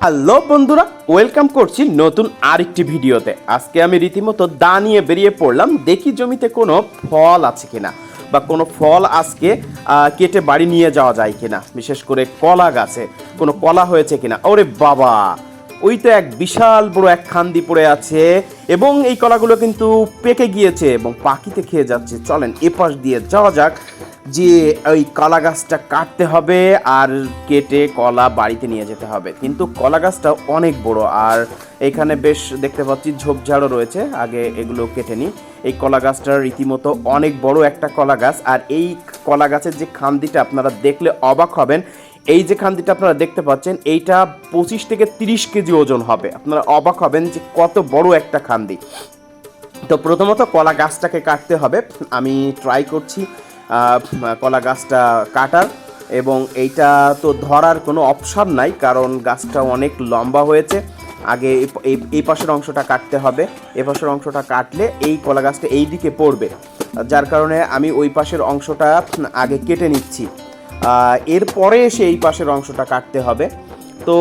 Hello বন্ধুরা, welcome করছি নতুন আরেকটি ভিডিওতে। আজকে আমি রীতিমতো দা নিয়ে বেরিয়ে পড়লাম, দেখি জমিতে কোনো ফল আছে কিনা বা কোনো ফল আজকে কেটে বাড়ি নিয়ে যাওয়া যায় কিনা, বিশেষ করে কলা গাছে, কোনো কলা হয়েছে কিনা। ওরে বাবা, ওই তো এক বিশাল বড় এক খান্দি পড়ে আছে এবং এই কলাগুলো কিন্তু পেকে গিয়েছে এবং পাখিতে খেয়ে যাচ্ছে। চলেন এপাশ দিয়ে যাওয়া যাক যে ওই কলা গাছটা কাটতে হবে আর কেটে কলা বাড়িতে নিয়ে যেতে হবে। কিন্তু কলা গাছটা অনেক বড় আর এখানে বেশ দেখতে পাচ্ছি ঝোপঝাড়ও রয়েছে, আগে এগুলো কেটে নিই। এই কলা গাছটা রীতিমতো অনেক বড় একটা কলা গাছ আর এই কলা গাছের যে খান্দিটা আপনারা দেখলে অবাক হবেন, এই যে খান্দিটা আপনারা দেখতে পাচ্ছেন, এইটা পঁচিশ থেকে তিরিশ কেজি ওজন হবে। আপনারা অবাক হবেন যে কত বড় একটা খান্দি। তো প্রথমত কলা গাছটাকে কাটতে হবে। আমি ট্রাই করছি কলা গাছটা কাটার এবং এইটা তো ধরার কোনো অপশান নাই, কারণ গাছটা অনেক লম্বা হয়েছে। আগে এই পাশের অংশটা কাটতে হবে। এ পাশের অংশটা কাটলে এই কলা গাছটা এই দিকে পড়বে। যার কারণে আমি ওই পাশের অংশটা আগে কেটে নিচ্ছি। এরপরে এসে এই পাশের অংশটা কাটতে হবে। তো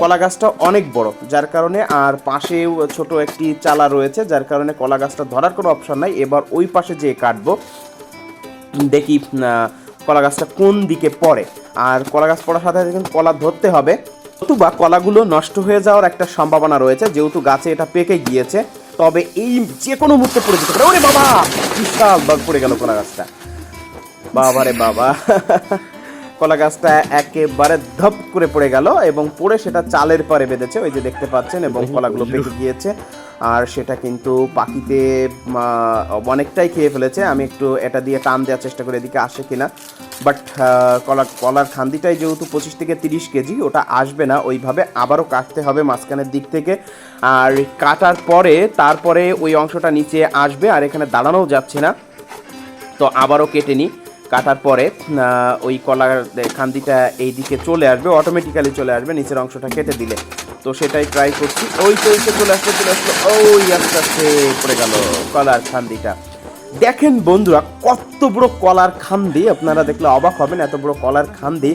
কলা গাছটা অনেক বড়, যার কারণে আর পাশেও ছোট একটি চালা রয়েছে, যার কারণে কলা গাছটা ধরার কোনো অপশন নাই। এবার ওই পাশে যেয়ে কাটবো। দেখি কলা গাছটা কোন দিকে পড়ে। আর কলা গাছ পড়ার সাথে সাথে কিন্তু কলা ধরতে হবে। নতুবা কলাগুলো নষ্ট হয়ে যাওয়ার একটা সম্ভাবনা রয়েছে যেহেতু গাছে এটা পেকে গিয়েছে তবে এই যে কোনো মুহূর্তে পড়ে যেতে পারে। ওরে বাবা! বিশাল পড়ে গেল কলা গাছটা। বাবা রে বাবা! কলা গাছটা একেবারে ধপ করে পড়ে গেল এবং পড়ে সেটা চালের পারে বেঁধেছে ওই যে দেখতে পাচ্ছেন এবং কলাগুলো পেকে গিয়েছে। আর সেটা কিন্তু পাখিতে অনেকটাই খেয়ে ফেলেছে। আমি একটু এটা দিয়ে টান দেওয়ার চেষ্টা করে এদিকে আসে কিনা। বাট কলার কলার খান্দিটাই যেহেতু পঁচিশ থেকে তিরিশ কেজি, ওটা আসবে না। ওইভাবে আবারও কাটতে হবে মাঝখানের দিক থেকে। আর কাটার পরে, তারপরে ওই অংশটা নিচে আসবে আর এখানে দাঁড়ানোও যাচ্ছে না। তো আবারও কেটে নিই। কাটার পরে ওই কলার খান্দিটা এই দিকে চলে আসবে অটোমেটিক্যালি চলে আসবে, নিচের অংশটা কেটে দিলে। তো সেটাই ট্রাই করছি। ওই তো তো চলে আসলো চলে আসলো। ওই আস্তে আস্তে পড়ে গেল কলার খান্দিটা। দেখেন বন্ধুরা, কত বড় কলার খান্দি, আপনারা দেখলে অবাক হবেন, এত বড় কলার খান্দি।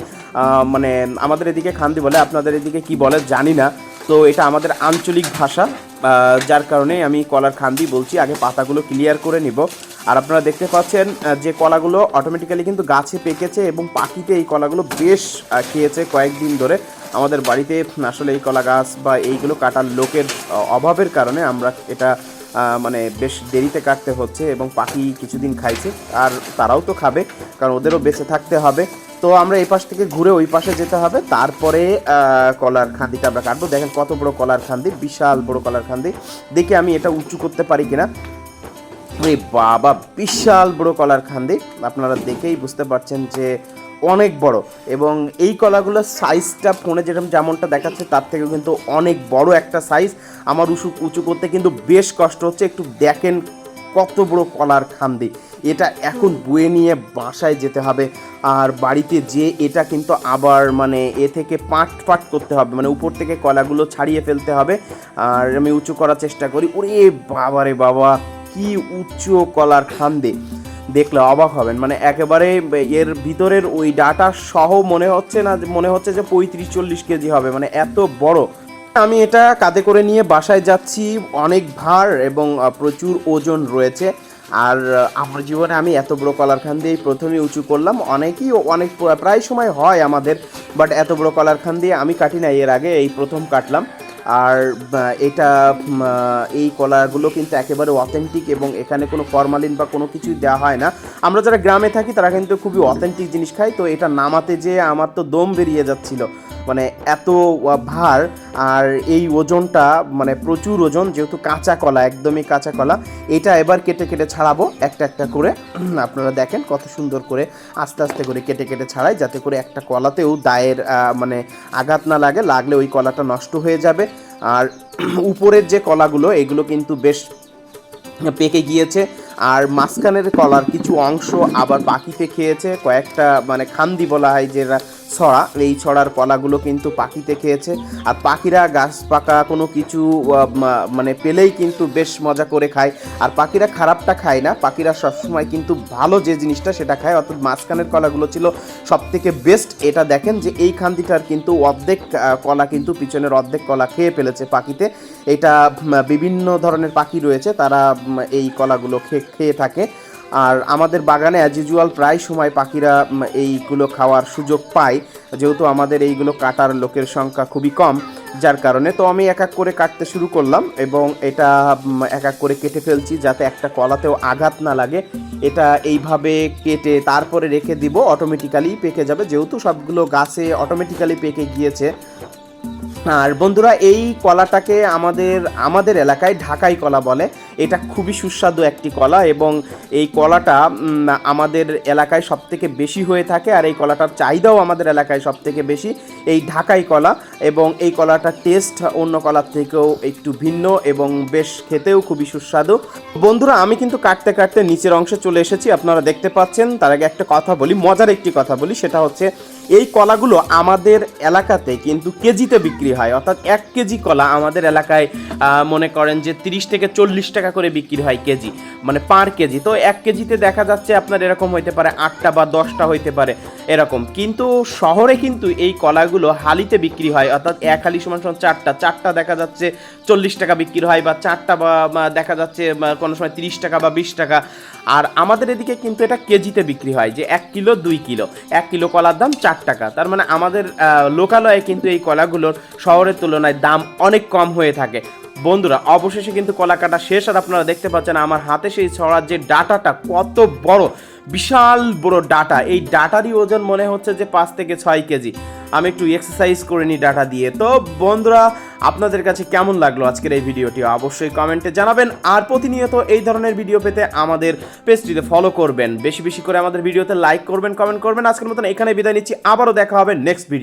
মানে আমাদের এদিকে খান্দি বলে, আপনাদের এদিকে কি বলে জানি না। তো এটা আমাদের আঞ্চলিক ভাষা যার কারণে আমি কলার খান্দি বলছি। আগে পাতাগুলো ক্লিয়ার করে নিব। আর আপনারা দেখতে পাচ্ছেন যে কলাগুলো অটোমেটিক্যালি কিন্তু গাছে পেকেছে এবং পাখিতে এই কলাগুলো বেশ খেয়েছে কয়েকদিন ধরে। আমাদের বাড়িতে আসলে এই কলা গাছ বা এইগুলো কাটার লোকের অভাবের কারণে আমরা এটা মানে বেশ দেরিতে কাটতে হচ্ছে এবং পাখি কিছুদিন খাইছে, আর তারাও তো খাবে, কারণ ওদেরও বেঁচে থাকতে হবে। তো আমরা এই পাশ থেকে ঘুরে ওই পাশে যেতে হবে, তারপরে কলার খান্দিটা আমরা কাটবো। দেখেন কত বড় কলার খান্দি, বিশাল বড় কলার খান্দি। দেখি আমি এটা উঁচু করতে পারি কিনা। আরে বাবা, বিশাল বড় কলার খান্দি। আপনারা দেখেই বুঝতে পারছেন যে অনেক বড়। এবং এই কলাগুলোর সাইজটা ফোনে যেরকম যেমনটা দেখাচ্ছে, তার থেকে কিন্তু অনেক বড় একটা সাইজ আমার উঁচু উঁচু করতে কিন্তু বেশ কষ্ট হচ্ছে। একটু দেখেন কত বড় কলার খান্দি। এটা এখন বয়ে নিয়ে বাসায় যেতে হবে। আর বাড়িতে যে এটা কিন্তু আবার মানে এ থেকে পাট পাট করতে হবে। মানে উপর থেকে কলাগুলো ছাড়িয়ে ফেলতে হবে। আর আমি উঁচু করার চেষ্টা করি। ওরে বাবারে বাবা! কি উচ্চ কলার খান্দে দেখলে অবাক হবেন। মানে একেবারে এর ভিতরের ওই ডাটা সহ মনে হচ্ছে না, মনে হচ্ছে যে পঁয়ত্রিশ চল্লিশ কেজি হবে। মানে এত বড়। আমি এটা কাঁধে করে নিয়ে বাসায় যাচ্ছি, অনেক ভার এবং প্রচুর ওজন রয়েছে। আর আমার জীবনে আমি এত বড় কলার খান দিয়েই প্রথমে উঁচু করলাম। অনেকেই অনেক প্রায় সময় হয় আমাদের, বাট এত বড় কলার খান দিয়ে আমি কাটি না এর আগে এই প্রথম কাটলাম। আর এটা এই কলাগুলো কিন্তু একেবারে অথেন্টিক এবং এখানে কোনো ফরমালিন বা কোনো কিছুই দেওয়া হয় না। আমরা যারা গ্রামে থাকি, তারা কিন্তু খুবই অথেন্টিক জিনিস খাই। তো এটা নামাতে যেয়ে আমার তো দম বেরিয়ে যাচ্ছিল। মানে এত ভার, আর এই ওজনটা মানে প্রচুর ওজন, যেহেতু কাঁচা কলা, একদমই কাঁচা কলা, এটা এবার কেটে কেটে ছাড়াবো, একটা একটা করে। আপনারা দেখেন কত সুন্দর করে আস্তে আস্তে করে কেটে কেটে ছাড়াই, যাতে করে একটা কলাতেও দায়ের মানে আঘাত না লাগে, লাগলে ওই কলাটা নষ্ট হয়ে যাবে। আর উপরের যে কলাগুলো, এগুলো কিন্তু বেশ পেকে গিয়েছে, আর মাঝখানের কলার কিছু অংশ আবার পাখিতে খেয়েছে, কয়েকটা মানে খান্দি বলা হয় যে ছড়া, এই ছড়ার কলাগুলো কিন্তু পাখিতে খেয়েছে। আর পাখিরা গাছ পাকা কোনো কিছু মানে পেলেই কিন্তু বেশ মজা করে খায়। আর পাখিরা খারাপটা খায় না, পাখিরা সবসময় কিন্তু ভালো যে জিনিসটা সেটা খায়। অর্থাৎ মাঝখানের কলাগুলো ছিল সব থেকে বেস্ট এটা দেখেন যে এই খান্দিটার কিন্তু অর্ধেক কলা কিন্তু পিছনের অর্ধেক কলা খেয়ে ফেলেছে পাখিতে। এটা বিভিন্ন ধরনের পাখি রয়েছে, তারা এই কলাগুলো খেয়ে খেয়ে থাকে। আর আমাদের বাগানে অ্যাজ ইউজুয়াল প্রায় সময় পাখিরা এইগুলো খাওয়ার সুযোগ পায়। যেহেতু আমাদের এইগুলো কাটার লোকের সংখ্যা খুবই কম, যার কারণে তো আমি এক এক করে কাটতে শুরু করলাম এবং এটা এক এক করে কেটে ফেলছি যাতে একটা কলাতেও আঘাত না লাগে। এটা এইভাবে কেটে তারপরে রেখে দিব অটোমেটিক্যালি পেকে যাবে। যেহেতু সবগুলো গাছে অটোমেটিক্যালি পেকে গিয়েছে। আর বন্ধুরা, এই কলাটাকে আমাদের আমাদের এলাকায় ঢাকাই কলা বলে। এটা খুবই সুস্বাদু একটি কলা এবং এই কলাটা আমাদের এলাকায় সব থেকে বেশি হয়ে থাকে আর এই কলাটার চাহিদাও আমাদের এলাকায় সব থেকে বেশি। এই ঢাকাই কলা এবং এই কলাটার টেস্ট অন্য কলার থেকেও একটু ভিন্ন এবং বেশ খেতেও খুবই সুস্বাদু। বন্ধুরা, আমি কিন্তু কাটতে কাটতে নিচের অংশে চলে এসেছি, আপনারা দেখতে পাচ্ছেন। তার আগে একটা কথা বলি, মজার একটি কথা বলি, সেটা হচ্ছে এই কলাগুলো আমাদের এলাকাতে কিন্তু কেজিতে বিক্রি হয়। অর্থাৎ এক কেজি কলা আমাদের এলাকায় মনে করেন যে তিরিশ থেকে চল্লিশ টাকা করে বিক্রি হয় কেজি মানে পার কেজি। তো এক কেজিতে দেখা যাচ্ছে আপনার এরকম হইতে পারে আটটা বা দশটা হইতে পারে এরকম। কিন্তু শহরে কিন্তু এই কলাগুলো হালিতে বিক্রি হয়, অর্থাৎ এক হালি সমান সমান চারটা। চারটা দেখা যাচ্ছে চল্লিশ টাকা বিক্রি হয় বা চারটা বা দেখা যাচ্ছে কোনো সময় তিরিশ টাকা বা বিশ টাকা। আর আমাদের এদিকে কিন্তু এটা কেজিতে বিক্রি হয়, যে এক কিলো, দুই কিলো। এক কিলো কলার দাম চার টাকা। তার মানে আমাদের লোকালয়ে কিন্তু এই কলাগুলোর শহরের তুলনায় দাম অনেক কম হয়ে থাকে। বন্ধুরা, অবশেষে কিন্তু কলা কাটা শেষ আর আপনারা দেখতে পাচ্ছেন আমার হাতে সেই ছড়ার যে ডাটাটা কত বড়, বিশাল বড় ডাটা। এই ডাটারই ওজন মনে হচ্ছে যে পাঁচ থেকে ছয় কেজি। আমি একটু এক্সারসাইজ করে নিই ডাটা দিয়ে। তো বন্ধুরা, আপনাদের কাছে কেমন লাগল আজকের এই ভিডিওটি? অবশ্যই কমেন্টে জানাবেন। আর প্রতিনিয়ত এই ধরনের ভিডিও পেতে আমাদের পেজটিতে ফলো করবেন। বেশি বেশি করে আমাদের ভিডিওতে লাইক করবেন কমেন্ট করবেন। আজকের মতন এখানে বিদায় নিচ্ছি। আবারও দেখা হবে নেক্সট ভিডিও